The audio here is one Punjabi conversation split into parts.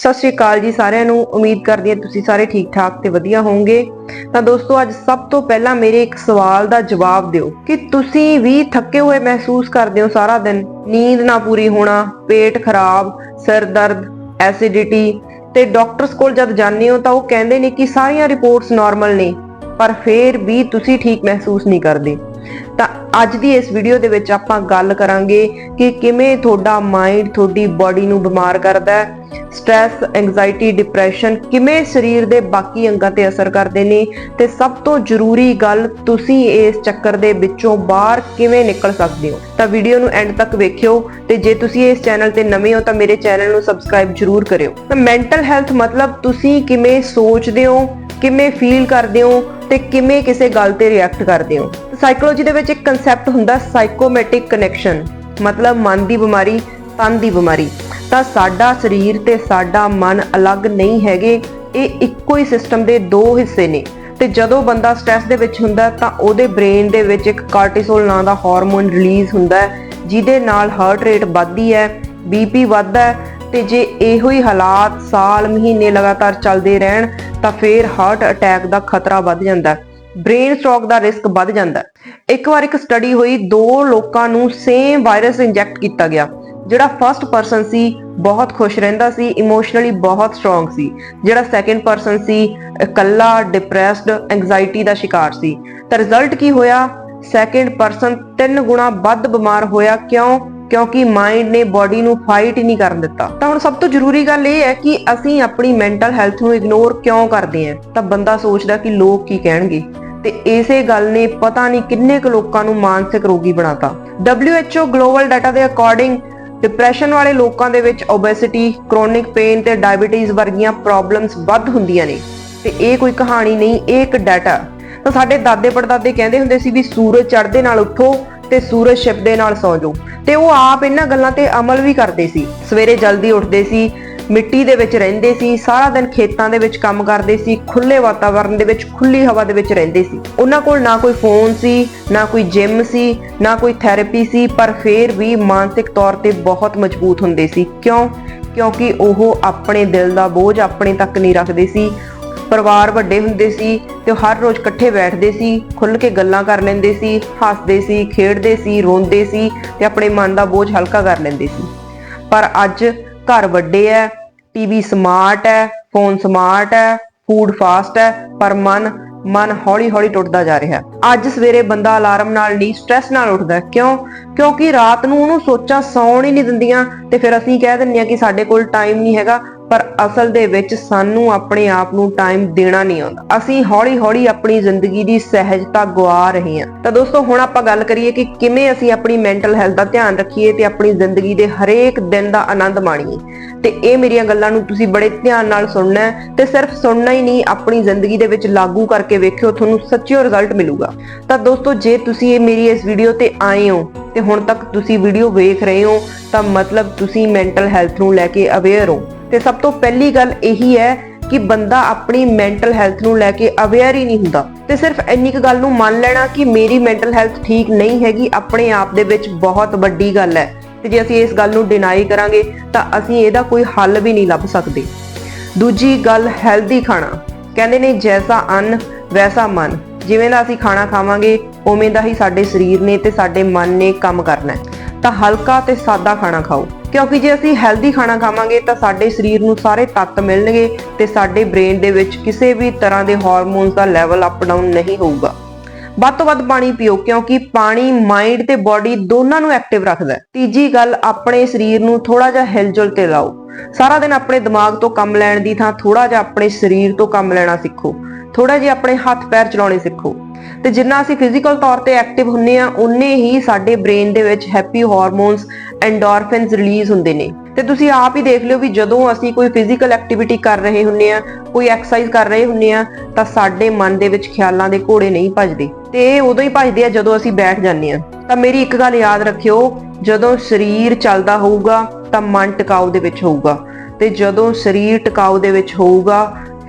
ਸਤਿ ਸ਼੍ਰੀ ਅਕਾਲ ਜੀ ਸਾਰਿਆਂ ਨੂੰ। ਉਮੀਦ ਕਰਦੀ ਹਾਂ ਤੁਸੀਂ ਸਾਰੇ ਠੀਕ ਠਾਕ ਤੇ ਵਧੀਆ ਹੋਵੋਗੇ। ਤਾਂ ਦੋਸਤੋ, ਅੱਜ ਸਭ ਤੋਂ ਪਹਿਲਾਂ ਮੇਰੇ ਇੱਕ ਸਵਾਲ ਦਾ ਜਵਾਬ ਦਿਓ। ਕਿ ਤੁਸੀਂ ਵੀ ਥੱਕੇ ਹੋਏ ਮਹਿਸੂਸ ਕਰਦੇ ਹੋ ਸਾਰਾ ਦਿਨ? ਨੀਂਦ ਨਾ ਪੂਰੀ ਹੋਣਾ, ਪੇਟ ਖਰਾਬ, ਸਿਰ ਦਰਦ, ਐਸਿਡਿਟੀ ਤੇ ਡਾਕਟਰਸ ਕੋਲ ਜਦ ਜਾਂਦੇ ਹੋ ਤਾਂ ਉਹ ਕਹਿੰਦੇ ਨੇ ਕਿ ਸਾਰੀਆਂ ਰਿਪੋਰਟਸ ਨਾਰਮਲ ਨੇ, ਪਰ ਫੇਰ ਵੀ ਤੁਸੀਂ ਠੀਕ ਮਹਿਸੂਸ ਨਹੀਂ ਕਰਦੇ। ਅੱਜ ਦੀ ਇਸ ਵੀਡੀਓ ਦੇ ਵਿੱਚ ਆਪਾਂ ਗੱਲ ਕਰਾਂਗੇ ਕਿ ਕਿਵੇਂ ਤੁਹਾਡਾ ਮਾਈਂਡ ਤੁਹਾਡੀ ਬਾਡੀ ਨੂੰ ਬਿਮਾਰ ਕਰਦਾ ਹੈ ਸਟ੍ਰੈਸ ਐਂਜ਼ਾਈਟੀ ਡਿਪਰੈਸ਼ਨ ਕਿਵੇਂ ਸਰੀਰ ਦੇ ਬਾਕੀ ਅੰਗਾਂ ਤੇ ਅਸਰ ਕਰਦੇ ਨੇ ਤੇ ਸਭ ਤੋਂ ਜ਼ਰੂਰੀ ਗੱਲ ਤੁਸੀਂ ਇਸ ਚੱਕਰ ਦੇ ਵਿੱਚੋਂ ਬਾਹਰ ਕਿਵੇਂ ਨਿਕਲ ਸਕਦੇ ਹੋ। ਤਾਂ ਵੀਡੀਓ ਨੂੰ ਐਂਡ ਤੱਕ ਵੇਖਿਓ ਤੇ ਜੇ ਤੁਸੀਂ ਇਸ ਚੈਨਲ ਤੇ ਨਵੇਂ ਹੋ ਤਾਂ ਮੇਰੇ ਚੈਨਲ ਨੂੰ ਸਬਸਕ੍ਰਾਈਬ ਜ਼ਰੂਰ ਕਰਿਓ। ਤਾਂ ਮੈਂਟਲ ਹੈਲਥ ਮਤਲਬ ਤੁਸੀਂ ਕਿਵੇਂ ਸੋਚਦੇ ਹੋ, ਕਿਵੇਂ ਫੀਲ ਕਰਦੇ ਹੋ ਤੇ ਕਿਵੇਂ ਕਿਸੇ ਗੱਲ ਤੇ ਰਿਐਕਟ ਕਰਦੇ ਹੋ? ਸਾਈਕੋਲੋਜੀ ਦੇ ਵਿੱਚ ਇੱਕ ਕਨਸੈਪਟ ਹੁੰਦਾ ਸਾਈਕੋਮੈਟਿਕ ਕਨੈਕਸ਼ਨ ਮਤਲਬ ਮਨ ਦੀ ਬਿਮਾਰੀ, ਤਨ ਦੀ ਬਿਮਾਰੀ। ਤਾਂ ਸਾਡਾ ਸਰੀਰ ਤੇ ਸਾਡਾ ਮਨ ਅਲੱਗ ਨਹੀਂ ਹੈਗੇ, ਇਹ ਇੱਕੋ ਹੀ ਸਿਸਟਮ ਦੇ ਦੋ ਹਿੱਸੇ ਨੇ। ਤੇ ਜਦੋਂ ਬੰਦਾ ਸਟ੍ਰੈਸ ਦੇ ਵਿੱਚ ਹੁੰਦਾ, ਤਾਂ ਉਹਦੇ ਬ੍ਰੇਨ ਦੇ ਵਿੱਚ ਇੱਕ ਕਾਰਟੀਸੋਲ ਨਾਂ ਦਾ ਹਾਰਮੋਨ ਰਿਲੀਜ਼ ਹੁੰਦਾ ਜਿਹਦੇ ਨਾਲ ਹਾਰਟ ਰੇਟ ਵੱਧਦੀ ਹੈ ਬੀਪੀ ਵੱਧਦਾ ਹੈ ਤੇ ਜੇ ਇਹੋ ਹੀ ਹਾਲਾਤ ਸਾਲ ਮਹੀਨੇ ਲਗਾਤਾਰ ਚੱਲਦੇ ਰਹਿਣ, ਤਾਂ ਫਿਰ ਹਾਰਟ ਅਟੈਕ ਦਾ ਖਤਰਾ ਵੱਧ ਜਾਂਦਾ ਹੈ। ਬ੍ਰੇਨ ਸਟ੍ਰੋਕ ਦਾ ਰਿਸਕ ਵੱਧ ਜਾਂਦਾ ਹੈ। ਇੱਕ ਵਾਰ ਇੱਕ ਸਟੱਡੀ ਹੋਈ, ਦੋ ਲੋਕਾਂ ਨੂੰ ਸੇਮ ਵਾਇਰਸ ਇੰਜੈਕਟ ਕੀਤਾ ਗਿਆ, ਜਿਹੜਾ ਫਰਸਟ ਪਰਸਨ ਸੀ, ਬਹੁਤ ਖੁਸ਼ ਰਹਿੰਦਾ ਸੀ ਇਮੋਸ਼ਨਲੀ ਬਹੁਤ ਸਟਰੋਂਗ ਸੀ, ਜਿਹੜਾ ਸੈਕੰਡ ਪਰਸਨ ਸੀ, ਇਕੱਲਾ ਡਿਪਰੈਸਡ ਐਂਜ਼ਾਈਟੀ ਦਾ ਸ਼ਿਕਾਰ ਸੀ। ਤਾਂ ਰਿਜ਼ਲਟ ਕੀ ਹੋਇਆ? ਸੈਕੰਡ ਪਰਸਨ ਤਿੰਨ ਗੁਣਾ ਵੱਧ ਬਿਮਾਰ ਹੋਇਆ, ਕਿਉਂ? ਕਿਉਂਕਿ ਮਾਈਂਡ ਨੇ ਬਾਡੀ ਨੂੰ ਫਾਈਟ ਹੀ ਨਹੀਂ ਕਰਨ ਦਿੱਤਾ। ਤਾਂ ਹੁਣ ਸਭ ਤੋਂ ਜ਼ਰੂਰੀ ਗੱਲ ਇਹ ਹੈ ਕਿ ਅਸੀਂ ਆਪਣੀ ਮੈਂਟਲ ਹੈਲਥ ਨੂੰ ਇਗਨੋਰ ਕਿਉਂ ਕਰਦੇ ਹਾਂ? ਤਾਂ ਬੰਦਾ ਸੋਚਦਾ ਕਿ ਲੋਕ ਕੀ ਕਹਿਣਗੇ। ਤੇ ਇਸੇ ਗੱਲ ਨੇ ਪਤਾ ਨਹੀਂ ਕਿੰਨੇ ਕੁ ਲੋਕਾਂ ਨੂੰ ਮਾਨਸਿਕ ਰੋਗੀ ਬਣਾਤਾ। WHO ਗਲੋਬਲ ਡਾਟਾ ਦੇ ਅਕੋਰਡਿੰਗ ਡਿਪਰੈਸ਼ਨ ਵਾਲੇ ਲੋਕਾਂ ਦੇ ਵਿੱਚ ਓਬੈਸਿਟੀ ਕ੍ਰੋਨਿਕ ਪੇਨ ਤੇ ਡਾਇਬੀਟੀਜ਼ ਵਰਗੀਆਂ ਪ੍ਰੋਬਲਮਸ ਵੱਧ ਹੁੰਦੀਆਂ ਨੇ। ਤੇ ਇਹ ਕੋਈ ਕਹਾਣੀ ਨਹੀਂ, ਇਹ ਇੱਕ ਡਾਟਾ ਤਾਂ ਸਾਡੇ ਦਾਦੇ ਪੜਦਾਦੇ ਕਹਿੰਦੇ ਹੁੰਦੇ ਸੀ ਵੀ ਸੂਰਜ ਚੜ੍ਹਦੇ ਨਾਲ ਉੱਠੋ ਤੇ ਸੂਰਜ ਛਿਪਦੇ ਨਾਲ ਸੌਂ ਜਾਓ। ਤੇ ਉਹ ਆਪ ਇਹਨਾਂ ਗੱਲਾਂ ਤੇ ਅਮਲ ਵੀ ਕਰਦੇ ਸੀ। ਸਵੇਰੇ ਜਲਦੀ ਉੱਠਦੇ ਸੀ, ਮਿੱਟੀ ਦੇ ਵਿੱਚ ਰਹਿੰਦੇ ਸੀ, ਸਾਰਾ ਦਿਨ ਖੇਤਾਂ ਦੇ ਵਿੱਚ ਕੰਮ ਕਰਦੇ ਸੀ ਖੁੱਲੇ ਵਾਤਾਵਰਣ ਦੇ ਵਿੱਚ ਖੁੱਲੀ ਹਵਾ ਦੇ ਵਿੱਚ ਰਹਿੰਦੇ ਸੀ। ਉਹਨਾਂ ਕੋਲ ਨਾ ਕੋਈ ਫੋਨ ਸੀ, ਨਾ ਕੋਈ ਜਿਮ ਸੀ, ਨਾ ਕੋਈ ਥੈਰੇਪੀ ਸੀ, ਪਰ ਫੇਰ ਵੀ ਮਾਨਸਿਕ ਤੌਰ ਤੇ ਬਹੁਤ ਮਜ਼ਬੂਤ ਹੁੰਦੇ ਸੀ। ਕਿਉਂ? ਕਿਉਂਕਿ ਉਹ ਆਪਣੇ ਦਿਲ ਦਾ ਬੋਝ ਆਪਣੇ ਤੱਕ ਨਹੀਂ ਰੱਖਦੇ ਸੀ। ਪਰਿਵਾਰ ਵੱਡੇ ਹੁੰਦੇ ਸੀ ਤੇ ਉਹ ਹਰ ਰੋਜ਼ ਇਕੱਠੇ ਬੈਠਦੇ ਸੀ ਖੁੱਲ ਕੇ ਗੱਲਾਂ ਕਰ ਲੈਂਦੇ ਸੀ, ਹੱਸਦੇ ਸੀ, ਖੇਡਦੇ ਸੀ, ਰੋਂਦੇ ਸੀ ਤੇ ਆਪਣੇ ਮਨ ਦਾ ਬੋਝ ਹਲਕਾ ਕਰ ਲੈਂਦੇ ਸੀ। ਪਰ ਅੱਜ ਘਰ ਵੱਡੇ ਐ, ਟੀਵੀ ਸਮਾਰਟ ਹੈ ਫੋਨ ਸਮਾਰਟ ਹੈ ਫੂਡ ਫਾਸਟ ਹੈ ਪਰ ਮਨ ਮਨ ਹੌਲੀ-ਹੌਲੀ ਟੁੱਟਦਾ ਜਾ ਰਿਹਾ। ਅੱਜ ਸਵੇਰੇ ਬੰਦਾ ਅਲਾਰਮ ਨਾਲ ਨਹੀਂ, ਸਟ੍ਰੈਸ ਨਾਲ ਉੱਠਦਾ ਕਿਉਂ? ਕਿਉਂਕਿ ਰਾਤ ਨੂੰ ਉਹਨੂੰ ਸੋਚਾਂ ਸੌਣ ਹੀ ਨਹੀਂ ਦਿੰਦੀਆਂ ਤੇ ਫਿਰ ਅਸੀਂ ਕਹਿ ਦਿੰਦੇ ਆ ਕਿ ਸਾਡੇ ਕੋਲ ਟਾਈਮ ਨਹੀਂ ਹੈਗਾ ਪਰ ਅਸਲ ਦੇ ਵਿੱਚ ਸਾਨੂੰ ਆਪਣੇ ਆਪ ਨੂੰ ਟਾਈਮ ਦੇਣਾ ਨਹੀਂ ਆਉਂਦਾ। ਅਸੀਂ ਹੌਲੀ-ਹੌਲੀ ਆਪਣੀ ਜ਼ਿੰਦਗੀ ਦੀ ਸਹਿਜਤਾ ਗਵਾ ਰਹੇ ਹਾਂ। ਤਾਂ ਦੋਸਤੋ, ਹੁਣ ਆਪਾਂ ਗੱਲ ਕਰੀਏ ਕਿ ਕਿਵੇਂ ਅਸੀਂ ਆਪਣੀ ਮੈਂਟਲ ਹੈਲਥ ਦਾ ਧਿਆਨ ਰੱਖੀਏ ਤੇ ਆਪਣੀ ਜ਼ਿੰਦਗੀ ਦੇ ਹਰੇਕ ਦਿਨ ਦਾ ਆਨੰਦ ਮਾਣੀਏ। ਤੇ ਇਹ ਮੇਰੀਆਂ ਗੱਲਾਂ ਨੂੰ ਤੁਸੀਂ ਬੜੇ ਧਿਆਨ ਨਾਲ ਸੁਣਨਾ ਹੈ ਤੇ ਸਿਰਫ ਸੁਣਨਾ ਹੀ ਨਹੀਂ, ਆਪਣੀ ਜ਼ਿੰਦਗੀ ਦੇ ਵਿੱਚ ਲਾਗੂ ਕਰਕੇ ਵੇਖਿਓ, ਤੁਹਾਨੂੰ ਸੱਚਿਓ ਰਿਜ਼ਲਟ ਮਿਲੂਗਾ। ਤਾਂ ਦੋਸਤੋ, ਜੇ ਤੁਸੀਂ ਇਹ ਮੇਰੀ ਇਸ ਵੀਡੀਓ ਤੇ ਆਏ ਹੋ ਤੇ ਹੁਣ ਤੱਕ ਤੁਸੀਂ ਵੀਡੀਓ ਵੇਖ ਰਹੇ ਹੋ, ਤਾਂ ਮਤਲਬ ਤੁਸੀਂ ਮੈਂਟਲ ਹੈਲਥ ਨੂੰ ਲੈ ਕੇ ਅਵੇਅਰ ਹੋ। ਤੇ ਸਭ ਤੋਂ ਪਹਿਲੀ ਗੱਲ ਇਹੀ ਹੈ ਕਿ ਬੰਦਾ ਆਪਣੀ ਮੈਂਟਲ ਹੈਲਥ ਨੂੰ ਲੈ ਕੇ ਅਵੇਅਰ ਹੀ ਨਹੀਂ ਹੁੰਦਾ। ਤੇ ਸਿਰਫ ਇੰਨੀ ਕੁ ਗੱਲ ਨੂੰ ਮੰਨ ਲੈਣਾ ਕਿ ਮੇਰੀ ਮੈਂਟਲ ਹੈਲਥ ਠੀਕ ਨਹੀਂ ਹੈਗੀ, ਆਪਣੇ ਆਪ ਦੇ ਵਿੱਚ ਬਹੁਤ ਵੱਡੀ ਗੱਲ ਹੈ। ਤੇ ਜੇ ਅਸੀਂ ਇਸ ਗੱਲ ਨੂੰ ਡਿਨਾਈ ਕਰਾਂਗੇ, ਤਾਂ ਅਸੀਂ ਇਹਦਾ ਕੋਈ ਹੱਲ ਵੀ ਨਹੀਂ ਲੱਭ ਸਕਦੇ। ਦੂਜੀ ਗੱਲ ਹੈਲਦੀ ਖਾਣਾ। ਕਹਿੰਦੇ ਨੇ ਜੈਸਾ ਅੰਨ, ਵੈਸਾ ਮਨ। ਜਿਵੇਂ ਦਾ ਅਸੀਂ ਖਾਣਾ ਖਾਵਾਂਗੇ, ਉਵੇਂ ਦਾ ਹੀ ਸਾਡੇ ਸਰੀਰ ਨੇ ਤੇ ਸਾਡੇ ਮਨ ਨੇ ਕੰਮ ਕਰਨਾ ਹੈ। ਤਾਂ ਹਲਕਾ ਤੇ ਸਾਦਾ ਖਾਣਾ ਖਾਓ। ਕਿਉਂਕਿ ਜੇ ਅਸੀਂ ਹੈਲਦੀ ਖਾਣਾ ਖਾਵਾਂਗੇ ਤਾਂ ਸਾਡੇ ਸਰੀਰ ਨੂੰ ਸਾਰੇ ਤੱਤ ਮਿਲਣਗੇ ਤੇ ਸਾਡੇ ਬ੍ਰੇਨ ਦੇ ਵਿੱਚ ਕਿਸੇ ਵੀ ਤਰ੍ਹਾਂ ਦੇ ਹਾਰਮੋਨਸ ਦਾ ਲੈਵਲ ਅਪ ਡਾਊਨ ਨਹੀਂ ਹੋਊਗਾ। ਵੱਧ ਤੋਂ ਵੱਧ ਪਾਣੀ ਪੀਓ ਕਿਉਂਕਿ ਪਾਣੀ ਮਾਈਂਡ ਤੇ ਬਾਡੀ ਦੋਨਾਂ ਨੂੰ ਐਕਟਿਵ ਰੱਖਦਾ ਹੈ। ਤੀਜੀ ਗੱਲ, ਆਪਣੇ ਸਰੀਰ ਨੂੰ ਥੋੜਾ ਜਿਹਾ ਹਿਲਜੁਲ ਤੇ ਲਾਓ। ਸਾਰਾ ਦਿਨ ਆਪਣੇ ਦਿਮਾਗ ਤੋਂ ਕੰਮ ਲੈਣ ਦੀ ਥਾਂ ਥੋੜਾ ਜਿਹਾ ਆਪਣੇ ਸਰੀਰ ਤੋਂ ਕੰਮ ਲੈਣਾ ਸਿੱਖੋ। ਥੋੜਾ ਜਿਹਾ ਆਪਣੇ ਹੱਥ ਪੈਰ ਚਲਾਉਣੇ ਸਿੱਖੋ। ਤੇ ਜਿੰਨਾ ਅਸੀਂ ਫਿਜ਼ੀਕਲ ਤੌਰ ਤੇ ਐਕਟਿਵ ਹੁੰਨੇ ਆ ਉਨੇ ਹੀ ਸਾਡੇ ਬ੍ਰੇਨ ਦੇ ਵਿੱਚ ਹੈਪੀ ਹਾਰਮੋਨਸ ਐਂਡੋਰਫਿਨਸ ਰਿਲੀਜ਼ ਹੁੰਦੇ ਨੇ। ਤੇ ਤੁਸੀਂ ਆਪ ਹੀ ਦੇਖ ਲਿਓ ਵੀ ਜਦੋਂ ਅਸੀਂ ਕੋਈ ਫਿਜ਼ੀਕਲ ਐਕਟੀਵਿਟੀ ਕਰ ਰਹੇ ਹੁੰਨੇ ਆ ਕੋਈ ਐਕਸਰਸਾਈਜ਼ ਕਰ ਰਹੇ ਹੁੰਨੇ ਆ ਤਾਂ ਸਾਡੇ ਮਨ ਦੇ ਵਿੱਚ ਖਿਆਲਾਂ ਦੇ ਘੋੜੇ ਨਹੀਂ ਭੱਜਦੇ। ਤੇ ਇਹ ਉਦੋਂ ਹੀ ਭੱਜਦੇ ਆ ਜਦੋਂ ਅਸੀਂ ਬੈਠ ਜਾਂਦੇ ਆ ਤਾਂ ਮੇਰੀ ਇੱਕ ਗੱਲ ਯਾਦ ਰੱਖਿਓ, ਜਦੋਂ ਸਰੀਰ ਚੱਲਦਾ ਹੋਊਗਾ, ਤਾਂ ਮਨ ਟਿਕਾਊ ਦੇ ਵਿੱਚ ਹੋਊਗਾ। ਤੇ ਜਦੋਂ ਸਰੀਰ ਟਿਕਾਊ ਦੇ ਵਿੱਚ ਹੋਊਗਾ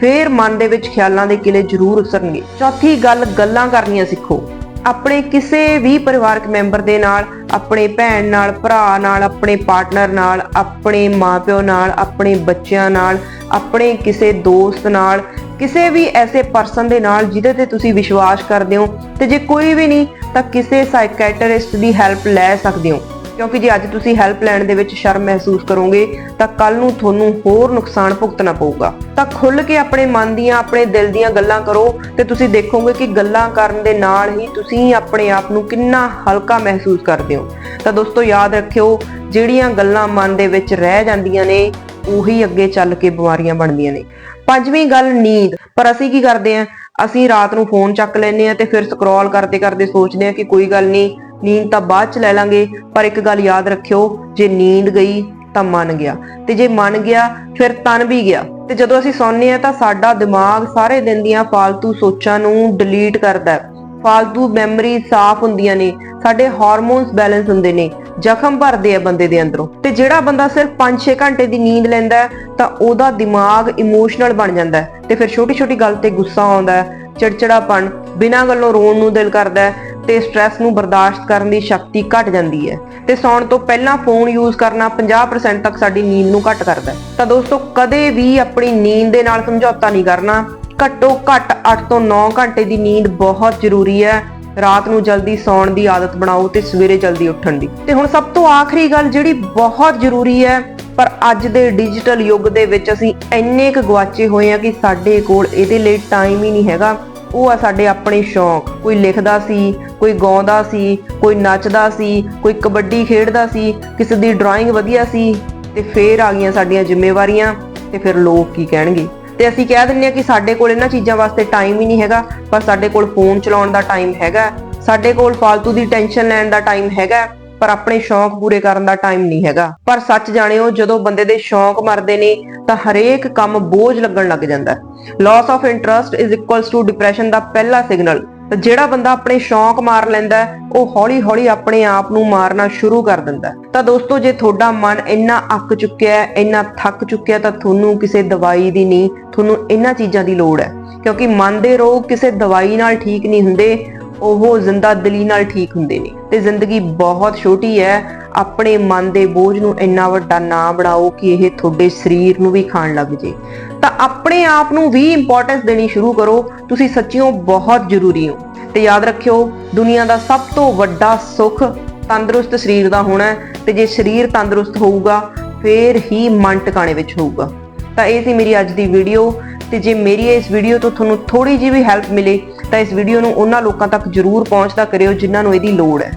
ਫੇਰ ਮਨ ਦੇ ਵਿੱਚ ਖਿਆਲਾਂ ਦੇ ਕਿਲੇ ਜ਼ਰੂਰ ਉਸਰਨਗੇ। ਚੌਥੀ ਗੱਲ, ਗੱਲਾਂ ਕਰਨੀਆਂ ਸਿੱਖੋ। ਆਪਣੇ ਕਿਸੇ ਵੀ ਪਰਿਵਾਰਕ ਮੈਂਬਰ ਦੇ ਨਾਲ, ਆਪਣੇ ਭੈਣ ਨਾਲ, ਭਰਾ ਨਾਲ, ਆਪਣੇ ਪਾਰਟਨਰ ਨਾਲ, ਆਪਣੇ ਮਾਪਿਓ ਨਾਲ, ਆਪਣੇ ਬੱਚਿਆਂ ਨਾਲ, ਆਪਣੇ ਕਿਸੇ ਦੋਸਤ ਨਾਲ, ਕਿਸੇ ਵੀ ਐਸੇ ਪਰਸਨ ਦੇ ਨਾਲ ਜਿਹਦੇ ਤੇ ਤੁਸੀਂ ਵਿਸ਼ਵਾਸ ਕਰਦੇ ਹੋ ਤੇ ਜੇ ਕੋਈ ਵੀ ਨਹੀਂ, ਤਾਂ ਕਿਸੇ ਸਾਈਕੈਟਰਿਸਟ ਦੀ ਹੈਲਪ ਲੈ ਸਕਦੇ ਹੋ। ਕਿਉਂਕਿ ਜੇ ਅੱਜ ਤੁਸੀਂ ਹੈਲਪ ਲੈਣ ਦੇ ਵਿੱਚ ਸ਼ਰਮ ਮਹਿਸੂਸ ਕਰੋਗੇ, ਤਾਂ ਕੱਲ ਨੂੰ ਤੁਹਾਨੂੰ ਹੋਰ ਨੁਕਸਾਨ ਭੁਗਤਣਾ ਪਊਗਾ। ਤਾਂ ਖੁੱਲ ਕੇ ਆਪਣੇ ਮਨ ਦੀਆਂ, ਆਪਣੇ ਦਿਲ ਦੀਆਂ ਗੱਲਾਂ ਕਰੋ ਤੇ ਤੁਸੀਂ ਦੇਖੋਗੇ ਕਿ ਗੱਲਾਂ ਕਰਨ ਦੇ ਨਾਲ ਹੀ ਤੁਸੀਂ ਆਪਣੇ ਆਪ ਨੂੰ ਕਿੰਨਾ ਹਲਕਾ ਮਹਿਸੂਸ ਕਰਦੇ ਹੋ। ਤਾਂ ਦੋਸਤੋ, ਯਾਦ ਰੱਖਿਓ, ਜਿਹੜੀਆਂ ਗੱਲਾਂ ਮਨ ਦੇ ਵਿੱਚ ਰਹਿ ਜਾਂਦੀਆਂ ਨੇ, ਉਹੀ ਅੱਗੇ ਚੱਲ ਕੇ ਬਿਮਾਰੀਆਂ ਬਣਦੀਆਂ ਨੇ। ਪੰਜਵੀਂ ਗੱਲ, ਨੀਂਦ। ਪਰ ਅਸੀਂ ਕੀ ਕਰਦੇ ਆਂ ਅਸੀਂ ਰਾਤ ਨੂੰ ਫੋਨ ਚੱਕ ਲੈਨੇ ਆ ਤੇ ਫਿਰ ਸਕਰੋਲ ਕਰਦੇ ਕਰਦੇ ਸੋਚਦੇ ਆ ਕਿ ਕੋਈ ਗੱਲ ਨਹੀਂ ਨੀਂਦ ਤਾਂ ਬਾਅਦ ਚ ਲੈ ਲਾਂਗੇ, ਪਰ ਇੱਕ ਗੱਲ ਯਾਦ ਰੱਖਿਓ, ਜੇ ਨੀਂਦ ਗਈ ਤਾਂ ਮਨ ਗਿਆ, ਤੇ ਜੇ ਮਨ ਗਿਆ, ਫਿਰ ਤਨ ਵੀ ਗਿਆ, ਤੇ ਜਦੋਂ ਅਸੀਂ ਸੌਂਦੇ ਆ ਤਾਂ ਸਾਡਾ ਦਿਮਾਗ ਸਾਰੇ ਦਿਨ ਦੀਆਂ ਫਾਲਤੂ ਸੋਚਾਂ ਨੂੰ ਡਿਲੀਟ ਕਰਦਾ ਹੈ। ਫਾਲਤੂ ਮੈਮਰੀ ਸਾਫ਼ ਹੁੰਦੀਆਂ ਨੇ, ਸਾਡੇ ਹਾਰਮੋਨਸ ਬੈਲੈਂਸ ਹੁੰਦੇ ਨੇ, ਜ਼ਖਮ ਭਰਦੇ ਆ ਬੰਦੇ ਦੇ ਅੰਦਰੋਂ, ਤੇ ਜਿਹੜਾ ਬੰਦਾ ਸਿਰਫ 5-6 ਘੰਟੇ ਦੀ ਨੀਂਦ ਲੈਂਦਾ ਤਾਂ ਉਹਦਾ ਦਿਮਾਗ ਇਮੋਸ਼ਨਲ ਬਣ ਜਾਂਦਾ ਤੇ ਫਿਰ ਛੋਟੀ-ਛੋਟੀ ਗੱਲ ਤੇ ਗੁੱਸਾ ਆਉਂਦਾ ਹੈ, ਚਿੜਚਿੜਾਪਣ, ਬਿਨਾਂ ਗੱਲੋਂ ਰੋਣ ਨੂੰ ਦਿਲ ਕਰਦਾ ਤੇ ਸਟ੍ਰੈਸ ਨੂੰ ਬਰਦਾਸ਼ਤ ਕਰਨ ਦੀ ਸ਼ਕਤੀ ਘਟ ਜਾਂਦੀ ਹੈ। ਤੇ ਸੌਣ ਤੋਂ ਪਹਿਲਾਂ ਫੋਨ ਯੂਜ਼ ਕਰਨਾ 50% ਤੱਕ ਸਾਡੀ ਨੀਂਦ ਨੂੰ ਘਟ ਕਰਦਾ ਹੈ। ਤਾਂ ਦੋਸਤੋ, ਕਦੇ ਵੀ ਆਪਣੀ ਨੀਂਦ ਦੇ ਨਾਲ ਸਮਝੌਤਾ ਨਹੀਂ ਕਰਨਾ। ਘੱਟੋ ਘੱਟ 8 ਤੋਂ 9 ਘੰਟੇ ਦੀ ਨੀਂਦ ਬਹੁਤ ਜ਼ਰੂਰੀ ਹੈ। ਰਾਤ ਨੂੰ ਜਲਦੀ ਸੌਣ ਦੀ ਆਦਤ ਬਣਾਓ ਤੇ ਸਵੇਰੇ ਜਲਦੀ ਉੱਠਣ ਦੀ। ਤੇ ਹੁਣ ਸਭ ਤੋਂ ਆਖਰੀ ਗੱਲ ਜਿਹੜੀ ਬਹੁਤ ਜ਼ਰੂਰੀ ਹੈ, ਪਰ ਅੱਜ ਦੇ ਡਿਜੀਟਲ ਯੁੱਗ ਦੇ ਵਿੱਚ ਅਸੀਂ ਇੰਨੇ ਕੁ ਗਵਾਚੇ ਹੋਏ ਆ ਕਿ ਸਾਡੇ ਕੋਲ ਇਹਦੇ ਲਈ ਟਾਈਮ ਹੀ ਨਹੀਂ ਹੈਗਾ। ਉਹ ਆ ਸਾਡੇ ਆਪਣੇ ਸ਼ੌਂਕ। ਕੋਈ ਲਿਖਦਾ ਸੀ ਕੋਈ ਗਾਉਂਦਾ ਸੀ, ਕੋਈ ਨੱਚਦਾ ਸੀ, ਕੋਈ ਕਬੱਡੀ ਖੇਡਦਾ ਸੀ, ਕਿਸੇ ਦੀ ਡਰਾਇੰਗ ਵਧੀਆ ਸੀ ਤੇ ਫੇਰ ਆ ਗਈਆਂ ਸਾਡੀਆਂ ਜ਼ਿੰਮੇਵਾਰੀਆਂ ਤੇ ਫਿਰ ਲੋਕ ਕੀ ਕਹਿਣਗੇ? ਤੇ ਅਸੀਂ ਕਹਿ ਦਿੰਦੇ ਆ ਕਿ ਸਾਡੇ ਕੋਲ ਇਹਨਾਂ ਚੀਜ਼ਾਂ ਵਾਸਤੇ ਟਾਈਮ ਹੀ ਨਹੀਂ ਹੈਗਾ, ਪਰ ਸਾਡੇ ਕੋਲ ਫੋਨ ਚਲਾਉਣ ਦਾ ਟਾਈਮ ਹੈਗਾ, ਸਾਡੇ ਕੋਲ ਫालतू ਦੀ ਟੈਨਸ਼ਨ ਲੈਣ ਦਾ ਟਾਈਮ ਹੈਗਾ, ਪਰ ਆਪਣੇ ਸ਼ੌਂਕ ਪੂਰੇ ਕਰਨ ਦਾ ਟਾਈਮ ਨਹੀਂ ਹੈਗਾ। ਪਰ ਸੱਚ ਜਾਣਿਓ, ਜਦੋਂ ਬੰਦੇ ਦੇ ਸ਼ੌਂਕ ਮਰਦੇ ਨੇ, ਤਾਂ ਹਰੇਕ ਕੰਮ ਬੋਝ ਲੱਗਣ ਲੱਗ ਜਾਂਦਾ। ਹੈ loss of interest is equals to depression ਦਾ ਪਹਿਲਾ ਸਿਗਨਲ ਤਾਂ ਜਿਹੜਾ ਬੰਦਾ ਆਪਣੇ ਸ਼ੌਂਕ ਮਾਰ ਲੈਂਦਾ ਉਹ ਹੌਲੀ-ਹੌਲੀ ਆਪਣੇ ਆਪ ਨੂੰ ਮਾਰਨਾ ਸ਼ੁਰੂ ਕਰ ਦਿੰਦਾ ਤਾਂ ਦੋਸਤੋ, ਜੇ ਤੁਹਾਡਾ ਮਨ ਇੰਨਾ ਅੱਕ ਚੁੱਕਿਆ ਹੈ, ਇੰਨਾ ਥੱਕ ਚੁੱਕਿਆ ਤਾਂ ਤੁਹਾਨੂੰ ਕਿਸੇ ਦਵਾਈ ਦੀ ਨਹੀਂ, ਤੁਹਾਨੂੰ ਇਹਨਾਂ ਚੀਜ਼ਾਂ ਦੀ ਲੋੜ ਹੈ। ਕਿਉਂਕਿ ਮਨ ਦੇ ਰੋਗ ਕਿਸੇ ਦਵਾਈ ਨਾਲ ਠੀਕ ਨਹੀਂ ਹੁੰਦੇ ਉਹ ਜ਼ਿੰਦਾ ਦਿਲੀ ਨਾਲ ਠੀਕ ਹੁੰਦੇ ਨੇ। ਤੇ ਜ਼ਿੰਦਗੀ ਬਹੁਤ ਛੋਟੀ ਹੈ। ਆਪਣੇ ਮਨ ਦੇ ਬੋਝ ਨੂੰ ਇੰਨਾ ਵੱਡਾ ਨਾ ਬਣਾਓ ਕਿ ਇਹ ਤੁਹਾਡੇ ਸਰੀਰ ਨੂੰ ਵੀ ਖਾਣ ਲੱਗ ਜੇ। ਤਾਂ ਆਪਣੇ ਆਪ ਨੂੰ ਵੀ ਇੰਪੋਰਟੈਂਸ ਦੇਣੀ ਸ਼ੁਰੂ ਕਰੋ। ਤੁਸੀਂ ਸੱਚੀਓ ਬਹੁਤ ਜ਼ਰੂਰੀ ਹੋ। ਤੇ ਯਾਦ ਰੱਖਿਓ, ਦੁਨੀਆ ਦਾ ਸਭ ਤੋਂ ਵੱਡਾ ਸੁੱਖ ਤੰਦਰੁਸਤ ਸਰੀਰ ਦਾ ਹੋਣਾ ਹੈ। ਤੇ ਜੇ ਸਰੀਰ ਤੰਦਰੁਸਤ ਹੋਊਗਾ, ਫੇਰ ਹੀ ਮਨ ਟਿਕਾਣੇ ਵਿੱਚ ਹੋਊਗਾ। ਤਾਂ ਇਹ ਸੀ ਮੇਰੀ ਅੱਜ ਦੀ ਵੀਡੀਓ ਤੇ ਜੇ ਮੇਰੀ ਇਸ ਵੀਡੀਓ ਤੋਂ ਤੁਹਾਨੂੰ ਥੋੜੀ ਜਿਹੀ ਵੀ ਹੈਲਪ ਮਿਲੇ ਤਾਂ ਇਸ ਵੀਡੀਓ ਨੂੰ ਉਹਨਾਂ ਲੋਕਾਂ ਤੱਕ ਜਰੂਰ ਪਹੁੰਚਦਾ ਕਰਿਓ ਜਿਨ੍ਹਾਂ ਨੂੰ ਇਹਦੀ ਲੋੜ ਹੈ।